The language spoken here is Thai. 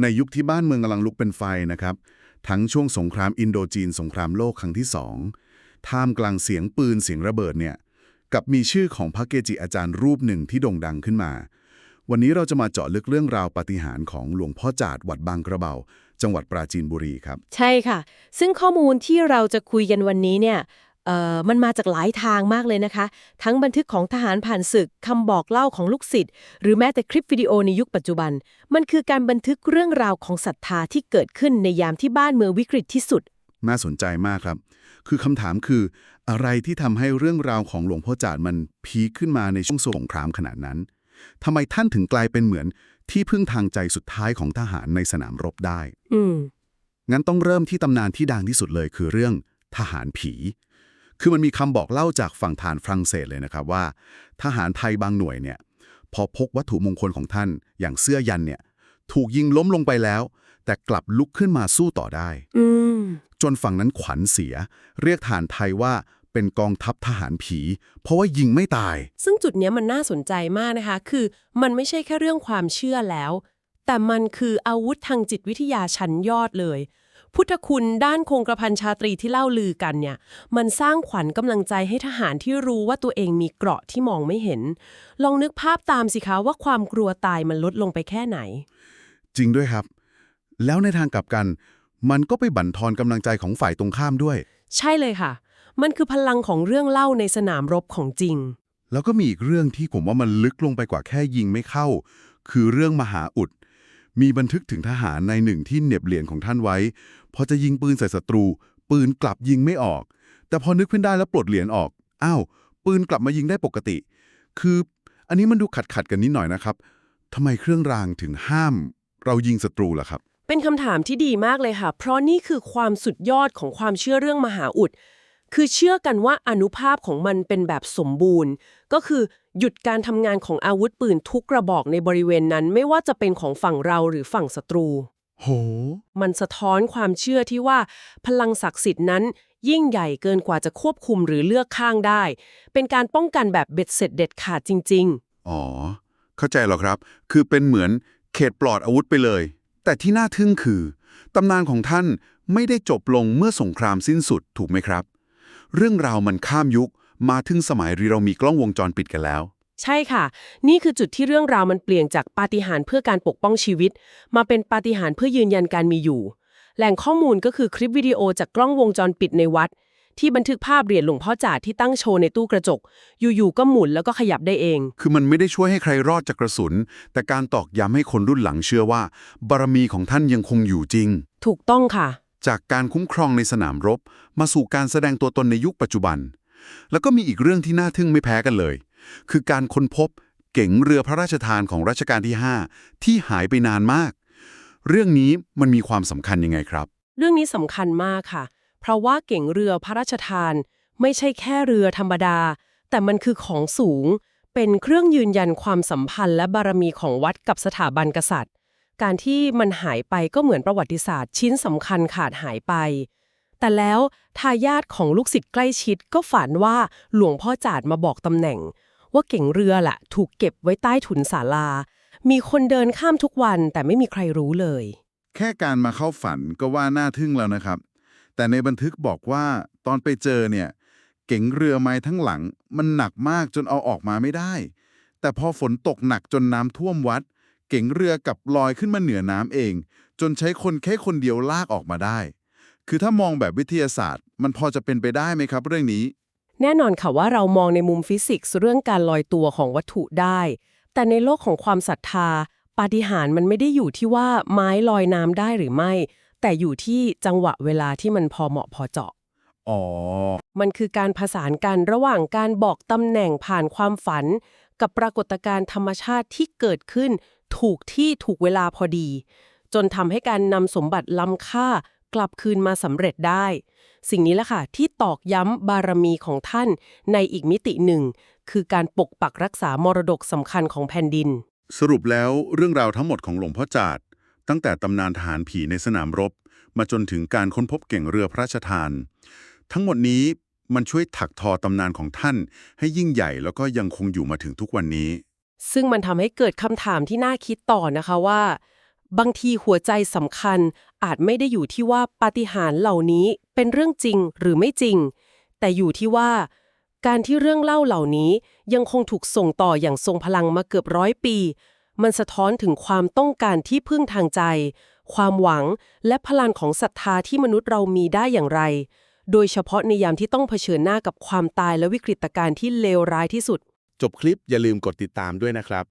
ในยุคที่บ้านเมืองกำลังลุกเป็นไฟนะครับ ทั้งช่วงสงครามอินโดจีนสงครามโลกครั้งที่สองท่ามกลางเสียงปืนเสียงระเบิดเนี่ยกับมีชื่อของพระเกจิอาจารย์รูปหนึ่งที่โด่งดังขึ้นมา วันนี้เราจะมาเจาะลึกเรื่องราวปาฏิหาริย์ของหลวงพ่อจาดวัดบางกระเบา จังหวัดปราจีนบุรีครับ ใช่ค่ะ ซึ่งข้อมูลที่เราจะคุยกันวันนี้เนี่ย มันมาจากหลายทางมากเลยนะคะ ทั้งบันทึกของทหารผ่านศึกคำบอกเล่าของลูกศิษย์หรือแม้แต่คลิปวิดีโอในยุคปัจจุบัน มันคือการบันทึกเรื่องราวของศรัทธาที่เกิดขึ้นในยามที่บ้านเมืองวิกฤตที่สุด น่าสนใจมากครับ คือคำถามคืออะไรที่ทำให้เรื่องราวของหลวงพ่อจาดมันพีคขึ้นมาในช่วงสงครามขนาดนั้นทำไมท่านถึงกลายเป็นเหมือนที่พึ่งทางใจสุดท้ายของทหารในสนามรบได้ อืมงั้นต้องเริ่มที่ตำนานที่ดังที่สุดเลยคือเรื่องทหารผี คือมันมีคำบอกเล่าจากฝั่งฐานฝรั่งเศสเลยนะครับว่า ทหารไทยบางหน่วยเนี่ยพอพกวัตถุมงคลของท่าน อย่างเสื้อยันเนี่ยถูกยิงล้มลงไปแล้ว แต่กลับลุกขึ้นมาสู้ต่อได้อจนฝั่งนั้นขวัญเสีย เรียกฐานไทยว่าเป็นกองทัพทหารผี เพราะว่ายิงไม่ตาย ซึ่งจุดนี้มันน่าสนใจมากนะคะ คือมันไม่ใช่แค่เรื่องความเชื่อแล้ว แต่มันคืออาวุธทางจิตวิทยาชั้นยอดเลย พุทธคุณด้านคงกระพันชาตรีที่เล่าลือกันเนี่ย มันสร้างขวัญกำลังใจให้ทหารที่รู้ว่าตัวเองมีเกราะที่มองไม่เห็น ลองนึกภาพตามสิคะว่าความกลัวตายมันลดลงไปแค่ไหน จริงด้วยครับ แล้วในทางกลับกัน มันก็ไปบั่นทอนกำลังใจของฝ่ายตรงข้ามด้วย ใช่เลยค่ะ มันคือพลังของเรื่องเล่าในสนามรบของจริง แล้วก็มีอีกเรื่องที่ผมว่ามันลึกลงไปกว่าแค่ยิงไม่เข้า คือเรื่องมหาอุด มีบันทึกถึงทหารในหนึ่งที่เหน็บเหรียญของท่านไว้ พอจะยิงปืนใส่ศัตรู ปืนกลับยิงไม่ออก แต่พอนึกขึ้นได้แล้วปลดเหรียญออก อ้าว ปืนกลับมายิงได้ปกติ คืออันนี้มันดูขัดขัดกันนิดหน่อยนะครับทำไมเครื่องรางถึงห้าม เรายิงศัตรูล่ะครับ เป็นคำถามที่ดีมากเลยค่ะ เพราะนี่คือความสุดยอดของความเชื่อเรื่องมหาอุด คือเชื่อกันว่าอนุภาพของมันเป็นแบบสมบูรณ์ ก็คือ หยุดการทำงานของอาวุธปืนทุกกระบอกในบริเวณนั้นไม่ว่าจะเป็นของฝั่งเราหรือฝั่งศัตรู โห มันสะท้อนความเชื่อที่ว่า พลังศักดิ์สิทธิ์นั้น ยิ่งใหญ่เกินกว่าจะควบคุมหรือเลือกข้างได้ เป็นการป้องกันแบบเบ็ดเสร็จเด็ดขาดจริงๆอ๋อ เข้าใจหรอครับ คือเป็นเหมือนเขตปลอดอาวุธไปเลย แต่ที่น่าทึ่งคือตำนานของท่านไม่ได้จบลงเมื่อสงครามสิ้นสุดถูกไหมครับ เรื่องราวมันข้ามยุค มาถึงสมัยที่เรามีกล้องวงจรปิดกันแล้ว ใช่ค่ะ นี่คือจุดที่เรื่องราวมันเปลี่ยนจากปาฏิหาริย์เพื่อการปกป้องชีวิต มาเป็นปาฏิหาริย์เพื่อยืนยันการมีอยู่ แหล่งข้อมูลก็คือคลิปวิดีโอจากกล้องวงจรปิดในวัด ที่บันทึกภาพเหรียญหลวงพ่อจาดที่ตั้งโชว์ในตู้กระจก อยู่ๆก็หมุนแล้วก็ขยับได้เอง คือมันไม่ได้ช่วยให้ใครรอดจากกระสุน แต่การตอกย้ำให้คนรุ่นหลังเชื่อว่า บารมีของท่านยังคงอยู่จริง ถูกต้องค่ะ จากการคุ้มครองในสนามรบ มาสู่การแสดงตัวตนในยุคปัจจุบัน แล้วก็มีอีกเรื่องที่น่าทึ่งไม่แพ้กันเลย คือการค้นพบเก๋งเรือพระราชทานของรัชกาลที่ 5 ที่หายไปนานมาก เรื่องนี้มันมีความสำคัญยังไงครับ เรื่องนี้สำคัญมากค่ะ เพราะว่าเก่งเรือพระราชทาน ไม่ใช่แค่เรือธรรมดา แต่มันคือของสูง เป็นเครื่องยืนยันความสัมพันธ์และบารมีของวัดกับสถาบันกษัตริย์ การที่มันหายไปก็เหมือนประวัติศาสตร์ ชิ้นสำคัญขาดหายไป แต่แล้วทายาทของลูกศิษย์ใกล้ชิดก็ฝันว่าหลวงพ่อจาดมาบอกตำแหน่ง ว่าเก่งเรือล่ะ ถูกเก็บไว้ใต้ถุนศาลา มีคนเดินข้ามทุกวันแต่ไม่มีใครรู้เลย แค่การมาเข้าฝันก็ว่าน่าทึ่งแล้วนะครับ แต่ในบันทึกบอกว่าตอนไปเจอเนี่ย เก๋งเรือไม้ทั้งหลัง มันหนักมากจนเอาออกมาไม่ได้ แต่พอฝนตกหนักจนน้ำท่วมวัด เก๋งเรือกับลอยขึ้นมาเหนือน้ำเอง จนใช้คนแค่คนเดียวลากออกมาได้ คือถ้ามองแบบวิทยาศาสตร์ มันพอจะเป็นไปได้ไหมครับเรื่องนี้ แน่นอนค่ะว่าเรามองในมุมฟิสิกส์เรื่องการลอยตัวของวัตถุได้ แต่ในโลกของความศรัทธา ปาฏิหาริย์มันไม่ได้อยู่ที่ว่าไม้ลอยน้ำได้หรือไม่ แต่อยู่ที่จังหวะเวลาที่มันพอเหมาะพอเจาะอ๋อ มันคือการผสานกันระหว่างการบอกตำแหน่งผ่านความฝัน กับปรากฏการณ์ธรรมชาติที่เกิดขึ้น ถูกที่ถูกเวลาพอดี จนทำให้การนำสมบัติล้ำค่า กลับคืนมาสำเร็จได้ สิ่งนี้แหละค่ะที่ตอกย้ำบารมีของท่านในอีกมิติหนึ่ง คือการปกปักรักษามรดกสำคัญของแผ่นดิน สรุปแล้วเรื่องราวทั้งหมดของหลวงพ่อจาดตั้งแต่ตำนานทหารผีในสนามรบ มาจนถึงการค้นพบเก่งเรือพระราชทาน ทั้งหมดนี้มันช่วยถักทอตำนานของท่าน ให้ยิ่งใหญ่แล้วก็ยังคงอยู่มาถึงทุกวันนี้ ซึ่งมันทำให้เกิดคำถามที่น่าคิดต่อนะคะว่า บางทีหัวใจสำคัญอาจไม่ได้อยู่ที่ว่าปาฏิหาริย์เหล่านี้เป็นเรื่องจริงหรือไม่จริง แต่อยู่ที่ว่า การที่เรื่องเล่าเหล่านี้ยังคงถูกส่งต่ออย่างทรงพลังมาเกือบร้อยปี มันสะท้อนถึงความต้องการที่พึ่งทางใจ ความหวังและพลังของศรัทธาที่มนุษย์เรามีได้อย่างไร โดยเฉพาะในยามที่ต้องเผชิญหน้ากับความตายและวิกฤตการณ์ที่เลวร้ายที่สุด จบคลิปอย่าลืมกดติดตามด้วยนะครับ